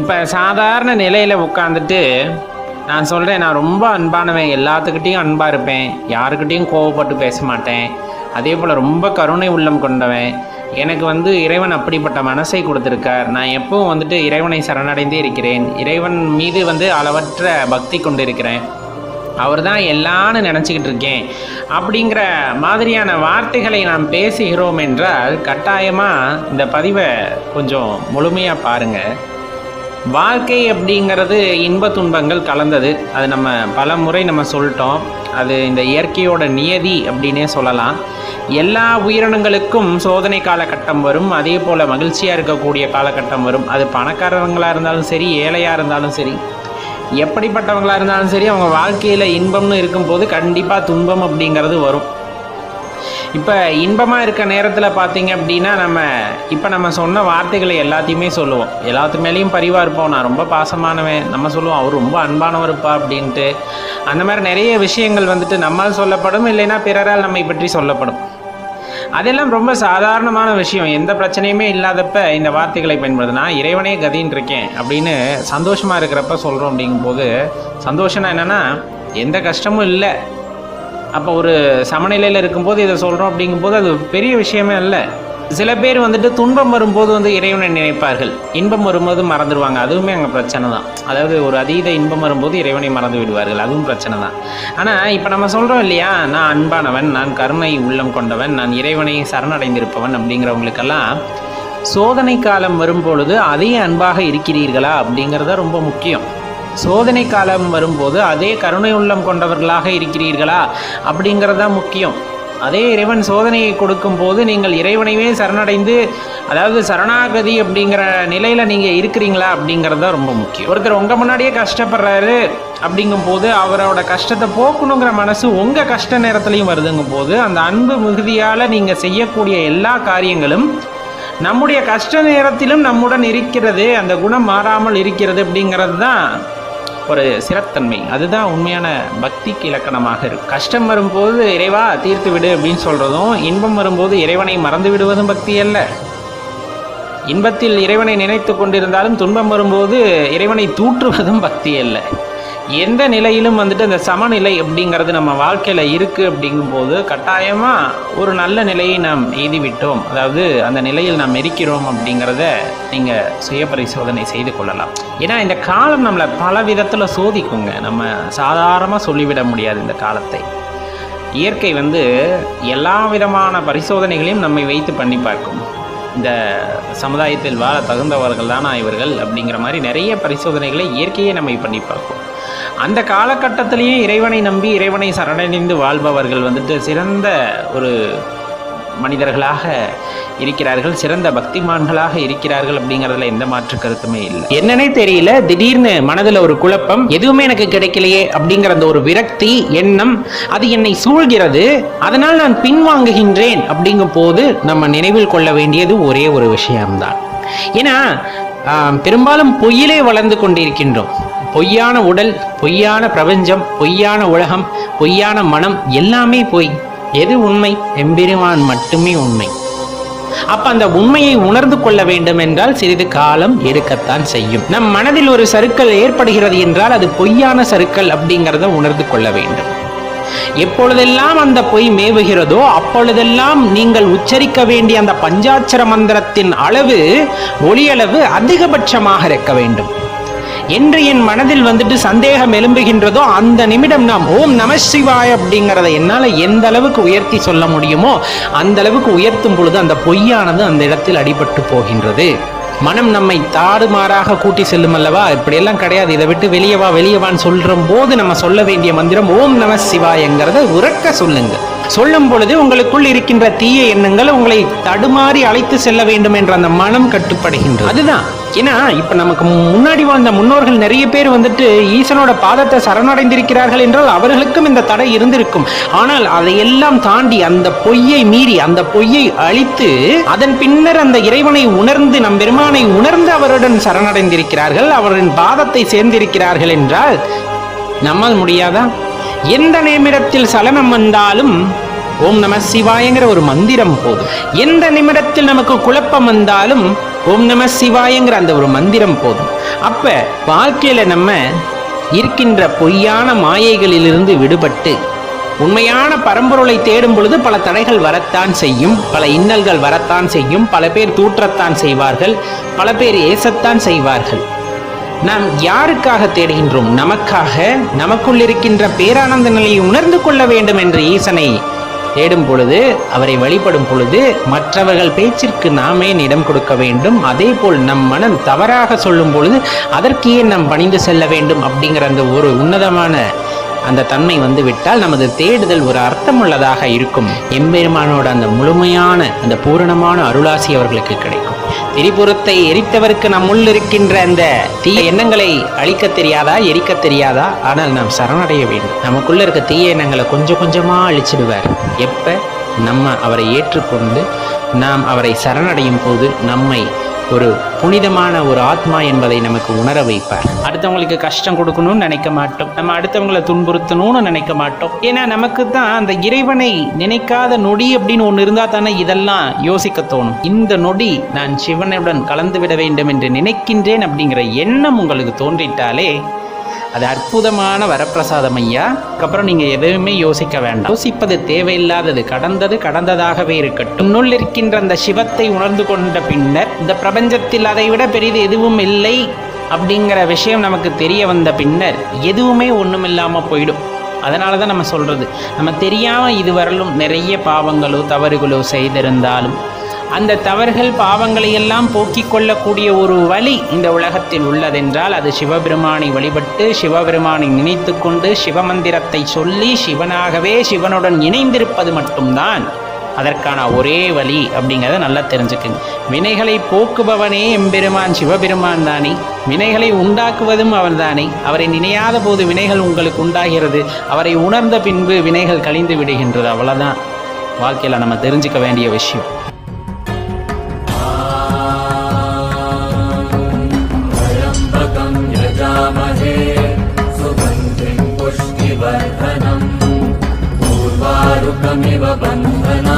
இப்போ சாதாரண நிலையில் உட்காந்துட்டு நான் சொல்கிறேன் நான் ரொம்ப அன்பானவன் எல்லாத்துக்கிட்டேயும் அன்பாக இருப்பேன் யாருக்கிட்டேயும் கோவப்பட்டு பேச மாட்டேன். அதே போல் ரொம்ப கருணை உள்ளம் கொண்டவன். எனக்கு வந்து இறைவன் அப்படிப்பட்ட மனசை கொடுத்துருக்கார். நான் எப்பவும் வந்துட்டு இறைவனை சரணடைந்தே இருக்கிறேன். இறைவன் மீது வந்து அளவற்ற பக்தி கொண்டு இருக்கிறேன் அவர் தான் எல்லான்னு நினச்சிக்கிட்டு இருக்கேன். அப்படிங்கிற மாதிரியான வார்த்தைகளை நாம் பேசுகிறோம் என்றால் கட்டாயமாக இந்த பதிவை கொஞ்சம் முழுமையாக பாருங்கள் வாழ்க்கை அப்படிங்கிறது இன்ப துன்பங்கள் கலந்தது. அது நம்ம பல முறை நம்ம சொல்லிட்டோம். அது இந்த இயற்கையோட நியதி அப்படின்னே சொல்லலாம். எல்லா உயிரினங்களுக்கும் சோதனை காலகட்டம் வரும். அதே போல் மகிழ்ச்சியாக இருக்கக்கூடிய காலகட்டம் வரும். அது பணக்காரவங்களாக இருந்தாலும் சரி ஏழையாக இருந்தாலும் சரி எப்படிப்பட்டவங்களாக இருந்தாலும் சரி அவங்க வாழ்க்கையில் இன்பம்னு இருக்கும்போது கண்டிப்பாக துன்பம் அப்படிங்கிறது வரும். இப்போ இன்பமாக இருக்க நேரத்தில் பார்த்தீங்க அப்படின்னா நம்ம இப்போ நம்ம சொன்ன வார்த்தைகளை எல்லாத்தையுமே சொல்லுவோம். எல்லாத்து மேலேயும் பரிவாக இருப்போம். நான் ரொம்ப பாசமானவன். நம்ம சொல்லுவோம் அவர் ரொம்ப அன்பானவர் இருப்பா அப்படின்ட்டு. அந்த மாதிரி நிறைய விஷயங்கள் வந்துட்டு நம்மால் சொல்லப்படும் இல்லைன்னா பிறரால் நம்மை பற்றி சொல்லப்படும். அதெல்லாம் ரொம்ப சாதாரணமான விஷயம். எந்த பிரச்சனையுமே இல்லாதப்ப இந்த வார்த்தைகளை பயன்படுது நான் இறைவனே கதின்னு இருக்கேன் அப்படின்னு சந்தோஷமாக இருக்கிறப்ப சொல்கிறோம் அப்படிங்கும்போது சந்தோஷம்னா என்னென்னா எந்த கஷ்டமும் இல்லை. அப்போ ஒரு சமநிலையில் இருக்கும்போது இதை சொல்கிறோம் அப்படிங்கும்போது அது பெரிய விஷயமே இல்லை சில பேர் வந்துட்டு துன்பம் வரும்போது வந்து இறைவனை நினைப்பார்கள். இன்பம் வரும்போது மறந்துடுவாங்க. அதுவுமே அங்கே பிரச்சனை தான். அதாவது ஒரு அதீத இன்பம் வரும்போது இறைவனை மறந்து விடுவார்கள். அதுவும் பிரச்சனை தான். ஆனால் இப்போ நம்ம சொல்கிறோம் இல்லையா? நான் அன்பானவன் நான் கருணை உள்ளம் கொண்டவன் நான் இறைவனை சரணடைந்திருப்பவன் அப்படிங்கிறவங்களுக்கெல்லாம் சோதனை காலம் வரும்பொழுது அதே அன்பாக இருக்கிறீர்களா அப்படிங்கிறது தான் ரொம்ப முக்கியம். சோதனை காலம் வரும்போது அதே கருணை உள்ளம் கொண்டவர்களாக இருக்கிறீர்களா? அப்படிங்கிறது தான் முக்கியம். அதே இறைவன் சோதனையை கொடுக்கும் போது நீங்கள் இறைவனையே சரணடைந்து அதாவது சரணாகதி அப்படிங்கிற நிலையில் நீங்கள் இருக்கிறீங்களா அப்படிங்கிறது தான் ரொம்ப முக்கியம். ஒருத்தர் உங்கள் முன்னாடியே கஷ்டப்படுறாரு அப்படிங்கும்போது அவரோட கஷ்டத்தை போக்கணுங்கிற மனசு உங்கள் கஷ்ட நேரத்துலையும் வருதுங்கும் போது அந்த அன்பு மிகுதியால் நீங்கள் செய்யக்கூடிய எல்லா காரியங்களும் நம்முடைய கஷ்ட நேரத்திலும் நம்முடன் இருக்கிறது அந்த குணம் மாறாமல் இருக்கிறது அப்படிங்கிறது தான் ஒரு சிறத்தன்மை அதுதான் உண்மையான பக்திக்கு இலக்கணமாக இருக்கு. கஷ்டம் வரும்போது இறைவா தீர்த்து விடு அப்படின்னு சொல்கிறதும் இன்பம் வரும்போது இறைவனை மறந்து விடுவதும் பக்தி அல்ல. இன்பத்தில் இறைவனை நினைத்து கொண்டிருந்தாலும் துன்பம் வரும்போது இறைவனை தூற்றுவதும் பக்தி அல்ல. எந்த நிலையிலும் வந்துட்டு அந்த சமநிலை அப்படிங்கிறது நம்ம வாழ்க்கையில் இருக்குது அப்படிங்கும்போது கட்டாயமாக ஒரு நல்ல நிலையை நாம் எய்திவிட்டோம். அதாவது அந்த நிலையில் நாம் இருக்கிறோம் அப்படிங்கிறத நீங்கள் சுய பரிசோதனை செய்து கொள்ளலாம். ஏன்னா இந்த காலம் நம்மளை பல விதத்தில் சோதிக்குங்க. நம்ம சாதாரணமாக சொல்லிவிட முடியாது இந்த காலத்தை. இயற்கை வந்து எல்லா விதமான பரிசோதனைகளையும் நம்மை வைத்து பண்ணி பார்க்கும். இந்த சமுதாயத்தில் வாழ தகுந்தவர்கள் தானா இவர்கள் அப்படிங்கிற மாதிரி நிறைய பரிசோதனைகளை இயற்கையே நம்ம பண்ணி பார்ப்போம். அந்த காலகட்டத்திலேயே இறைவனை நம்பி இறைவனை சரணடைந்து வாழ்பவர்கள் வந்துட்டு சிறந்த ஒரு மனிதர்களாக இருக்கிறார்கள் சிறந்த பக்திமான்களாக இருக்கிறார்கள் அப்படிங்கிறதுல எந்த மாற்று கருத்துமே இல்லை. என்னன்னே தெரியல திடீர்னு மனதில் ஒரு குழப்பம் எதுவுமே எனக்கு கிடைக்கலையே அப்படிங்கிற அந்த ஒரு விரக்தி எண்ணம் அது என்னை சூழ்கிறது. அதனால் நான் பின்வாங்குகின்றேன் அப்படிங்கும் போது நம்ம நினைவில் கொள்ள வேண்டியது ஒரே ஒரு விஷயம்தான். ஏன்னா பெரும்பாலும் பொய்யிலே வளர்ந்து கொண்டிருக்கின்றோம். பொய்யான உடல் பொய்யான பிரபஞ்சம் பொய்யான உலகம் பொய்யான மனம் எல்லாமே பொய். எது உண்மை? எம்பெருமான் மட்டுமே உண்மை. அப்ப அந்த உண்மையை உணர்ந்து கொள்ள வேண்டும் என்றால் சிறிது காலம் எடுக்கத்தான் செய்யும். நம் மனதில் ஒரு சறுக்கல் ஏற்படுகிறது என்றால் அது பொய்யான சருக்கள் அப்படிங்கிறத உணர்ந்து கொள்ள வேண்டும். எப்பொழுதெல்லாம் அந்த பொய் மேவுகிறதோ அப்பொழுதெல்லாம் நீங்கள் உச்சரிக்க வேண்டிய அந்த பஞ்சாட்சர மந்திரத்தின் அளவு ஒளியளவு அதிகபட்சமாக இருக்க வேண்டும். என்று என் மனதில் வந்துட்டு சந்தேகம் எழும்புகின்றதோ அந்த நிமிடம் நாம் ஓம் நம சிவாய் அப்படிங்கிறத என்னால் எந்த அளவுக்கு உயர்த்தி சொல்ல முடியுமோ அந்த அளவுக்கு உயர்த்தும் பொழுது அந்த பொய்யானது அந்த இடத்தில் அடிபட்டு போகின்றது. மனம் நம்மை தாறுமாறாக கூட்டி செல்லும் அல்லவா? இப்படியெல்லாம் கிடையாது. இதை விட்டு வெளியே வா வெளியே வான்னு போது நம்ம சொல்ல வேண்டிய மந்திரம் ஓம் நம சிவாயங்கிறத உறக்க சொல்லுங்கள். சொல்லும் பொழுது உங்களுக்குள் இருக்கின்ற தீய எண்ணங்கள் உங்களை தடுமாறி அழைத்து செல்ல வேண்டும் என்ற அந்த மனம் கட்டுப்படுகின்றது. அதுதான். ஏன்னா இப்ப நமக்கு முன்னாடி வாழ்ந்த முன்னோர்கள் நிறைய பேர் வந்துட்டு ஈசனோட பாதத்தை சரணடைந்திருக்கிறார்கள் என்றால் அவர்களுக்கும் இந்த தடை இருந்திருக்கும். ஆனால் அதையெல்லாம் தாண்டி அந்த பொய்யை மீறி அந்த பொய்யை அழித்து அதன் பின்னர் அந்த இறைவனை உணர்ந்து நம் பெருமானை உணர்ந்து அவருடன் சரணடைந்திருக்கிறார்கள் அவரின் பாதத்தை சேர்ந்திருக்கிறார்கள் என்றால் நம்மால் முடியாதா? எந்த நிமிடத்தில் சலனம் வந்தாலும் ஓம் நம சிவாயங்கிற ஒரு மந்திரம் போதும். எந்த நிமிடத்தில் நமக்கு குழப்பம் வந்தாலும் ஓம் நம சிவாயங்கிற அந்த ஒரு மந்திரம் போதும். அப்ப வாழ்க்கையில நம்ம இருக்கின்ற பொய்யான மாயைகளிலிருந்து விடுபட்டு உண்மையான பரம்பொருளை தேடும் பொழுது பல தடைகள் வரத்தான் செய்யும் பல இன்னல்கள் வரத்தான் செய்யும் பல பேர் தூற்றத்தான் செய்வார்கள் பல பேர் ஏசத்தான் செய்வார்கள். நாம் யாருக்காக தேடுகின்றோம்? நமக்காக? நமக்குள் இருக்கின்ற பேரானந்த நிலையை உணர்ந்து கொள்ள வேண்டும் என்று ஈசனை தேடும் பொழுது அவரை வழிபடும் பொழுது மற்றவர்கள் பேச்சிற்கு நாமே இடம் கொடுக்க வேண்டும். அதே போல் நம் மனம் தவறாக சொல்லும் பொழுது அதற்கு ஏன் நாம் பணிந்து செல்ல வேண்டும் அப்படிங்கிற அந்த ஒரு உன்னதமான அந்த தன்மை வந்து விட்டால் நமது தேடுதல் ஒரு அர்த்தமுள்ளதாக இருக்கும். எம்பெருமானோட அந்த முழுமையான அந்த பூரணமான அருளாசி அவர்களுக்கு கிடைக்கும். திரிபுரத்தை எரித்தவருக்கு நம்முள் இருக்கின்ற அந்த தீய எண்ணங்களை அழிக்க தெரியாதா எரிக்க தெரியாதா? ஆனால் நாம் சரணடைய வேண்டும். நமக்குள்ள இருக்க தீய எண்ணங்களை கொஞ்சம் கொஞ்சமா அழிச்சிடுவார். எப்ப? நம்ம அவரை ஏற்றுக்கொண்டு நாம் அவரை சரணடையும் போது நம்மை ஒரு புனிதமான ஒரு ஆத்மா என்பதை நமக்கு உணர வைப்பார். அடுத்தவங்களுக்கு கஷ்டம் கொடுக்கணும்னு நினைக்க மாட்டோம். நம்ம அடுத்தவங்களை துன்புறுத்தணும்னு நினைக்க மாட்டோம். ஏன்னா நமக்கு தான் அந்த இறைவனை நினைக்காத நொடி அப்படின்னு ஒன்று இருந்தால் தானே இதெல்லாம் யோசிக்க தோணும். இந்த நொடி நான் சிவனுடன் கலந்து விட வேண்டும் என்று நினைக்கின்றேன் அப்படிங்கிற எண்ணம் உங்களுக்கு தோன்றிட்டாலே அது அற்புதமான வரப்பிரசாதம் ஐயா. அதுக்கப்புறம் நீங்க எதுவுமே யோசிக்க வேண்டாம். யோசிப்பது தேவையில்லாதது. கடந்தது கடந்ததாகவே இருக்கட்டும். உன்னுள் இருக்கின்ற அந்த சிவத்தை உணர்ந்து கொண்ட பின்னர் இந்த பிரபஞ்சத்தில் அதை விட பெரிது எதுவும் இல்லை அப்படிங்கிற விஷயம் நமக்கு தெரிய வந்த பின்னர் எதுவுமே ஒண்ணுமில்லாம போயிடும். அதனால தான் நம்ம சொல்கிறது நம்ம தெரியாமல் இதுவரையிலும் நிறைய பாவங்களோ தவறுகளோ செய்திருந்தாலும் அந்த தவறுகள் பாவங்களை எல்லாம் போக்கிக் கொள்ளக்கூடிய ஒரு வழி இந்த உலகத்தில் உள்ளதென்றால் அது சிவபெருமானை வழிபட்டு சிவபெருமானை நினைத்து கொண்டு சிவமந்திரத்தை சொல்லி சிவனாகவே சிவனுடன் இணைந்திருப்பது மட்டும்தான் அதற்கான ஒரே வழி அப்படிங்கிறத நல்லா தெரிஞ்சுக்குங்க. வினைகளை போக்குபவனே எம்பெருமான் சிவபெருமான் தானே. வினைகளை உண்டாக்குவதும் அவன்தானே அவரை நினையாத போது வினைகள் உங்களுக்கு உண்டாகிறது. அவரை உணர்ந்த பின்பு வினைகள் கழிந்து விடுகின்றது. அவ்வளோதான் வாழ்க்கையில் நம்ம தெரிஞ்சுக்க வேண்டிய விஷயம். बन्धना।